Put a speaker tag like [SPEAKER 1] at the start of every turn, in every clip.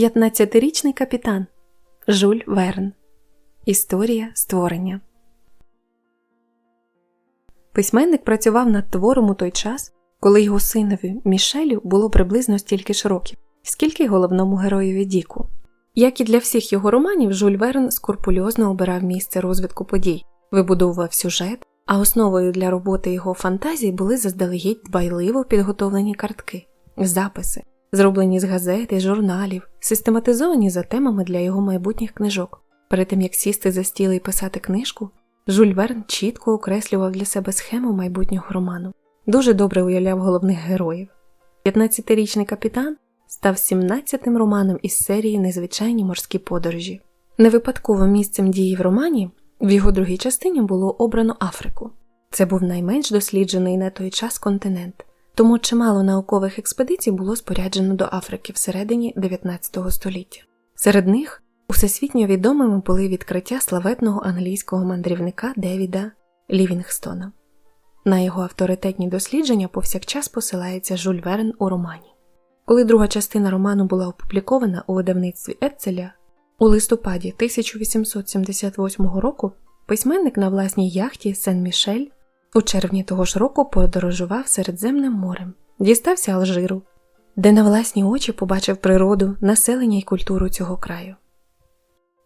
[SPEAKER 1] 15-річний капітан Жюль Верн. Історія створення. Письменник працював над твором у той час, коли його синові Мішелю було приблизно стільки ж років, скільки й головному героєві Діку. Як і для всіх його романів, Жюль Верн скрупульозно обирав місце розвитку подій, вибудовував сюжет, а основою для роботи його фантазій були заздалегідь дбайливо підготовлені картки, записи, зроблені з газет і журналів, систематизовані за темами для його майбутніх книжок. Перед тим як сісти за стіл і писати книжку, Жюль Верн чітко окреслював для себе схему майбутнього роману, дуже добре уявляв головних героїв. 15-річний капітан став 17-тим романом із серії Незвичайні морські подорожі. Не випадково місцем дії в романі в його другій частині було обрано Африку. Це був найменш досліджений на той час континент, тому чимало наукових експедицій було споряджено до Африки всередині 19 століття. Серед них усесвітньо відомими були відкриття славетного англійського мандрівника Девіда Лівінгстона. На його авторитетні дослідження повсякчас посилається Жюль Верн у романі. Коли друга частина роману була опублікована у видавництві Ецеля, у листопаді 1878 року письменник на власній яхті Сен-Мішель у червні того ж року подорожував Середземним морем, дістався Алжиру, де на власні очі побачив природу, населення і культуру цього краю.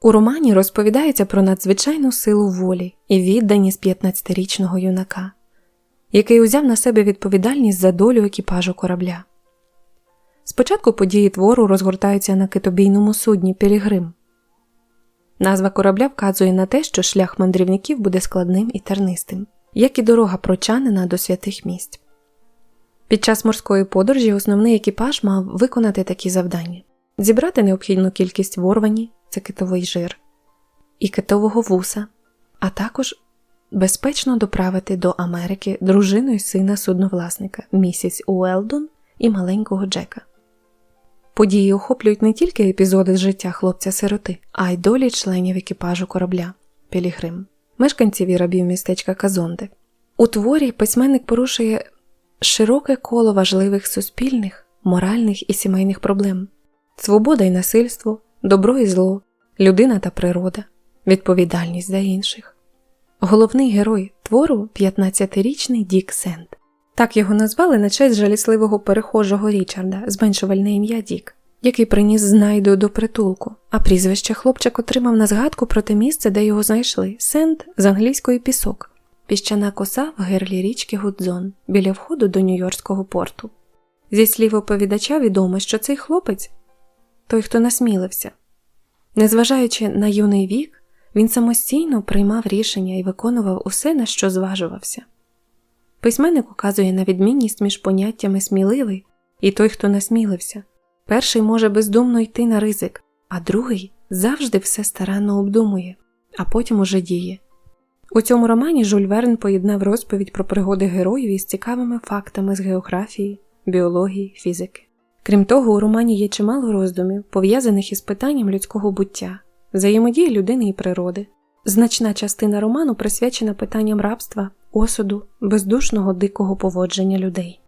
[SPEAKER 1] У романі розповідається про надзвичайну силу волі і відданість 15-річного юнака, який узяв на себе відповідальність за долю екіпажу корабля. Спочатку події твору розгортаються на китобійному судні Пілігрим. Назва корабля вказує на те, що шлях мандрівників буде складним і тернистим, як і дорога прочанина до святих місць. Під час морської подорожі основний екіпаж мав виконати такі завдання: зібрати необхідну кількість ворвані, це китовий жир, і китового вуса, а також безпечно доправити до Америки дружину і сина судновласника місіс Уелдон і маленького Джека. Події охоплюють не тільки епізоди з життя хлопця-сироти, а й долі членів екіпажу корабля Пілігрим, мешканців і рабів містечка Казонде. У творі письменник порушує широке коло важливих суспільних, моральних і сімейних проблем: свобода і насильство, добро і зло, людина та природа, відповідальність за інших. Головний герой твору 15-річний Дік Сент. Так його назвали на честь жалісливого перехожого Річарда, зменшувальне ім'я Дік, який приніс знайду до притулку, а прізвище хлопчик отримав на згадку про те місце, де його знайшли Сент з англійської пісок, піщана коса в герлі річки Гудзон біля входу до Нью-Йоркського порту. Зі слів оповідача відомо, що цей хлопець той, хто насмілився. Незважаючи на юний вік, він самостійно приймав рішення і виконував усе, на що зважувався. Письменник указує на відмінність між поняттями сміливий і той, хто насмілився. Перший може бездумно йти на ризик, а другий завжди все старанно обдумує, а потім уже діє. У цьому романі Жюль Верн поєднав розповідь про пригоди героїв із цікавими фактами з географії, біології, фізики. Крім того, у романі є чимало роздумів, пов'язаних із питанням людського буття, взаємодії людини і природи. Значна частина роману присвячена питанням рабства, осуду, бездушного дикого поводження людей.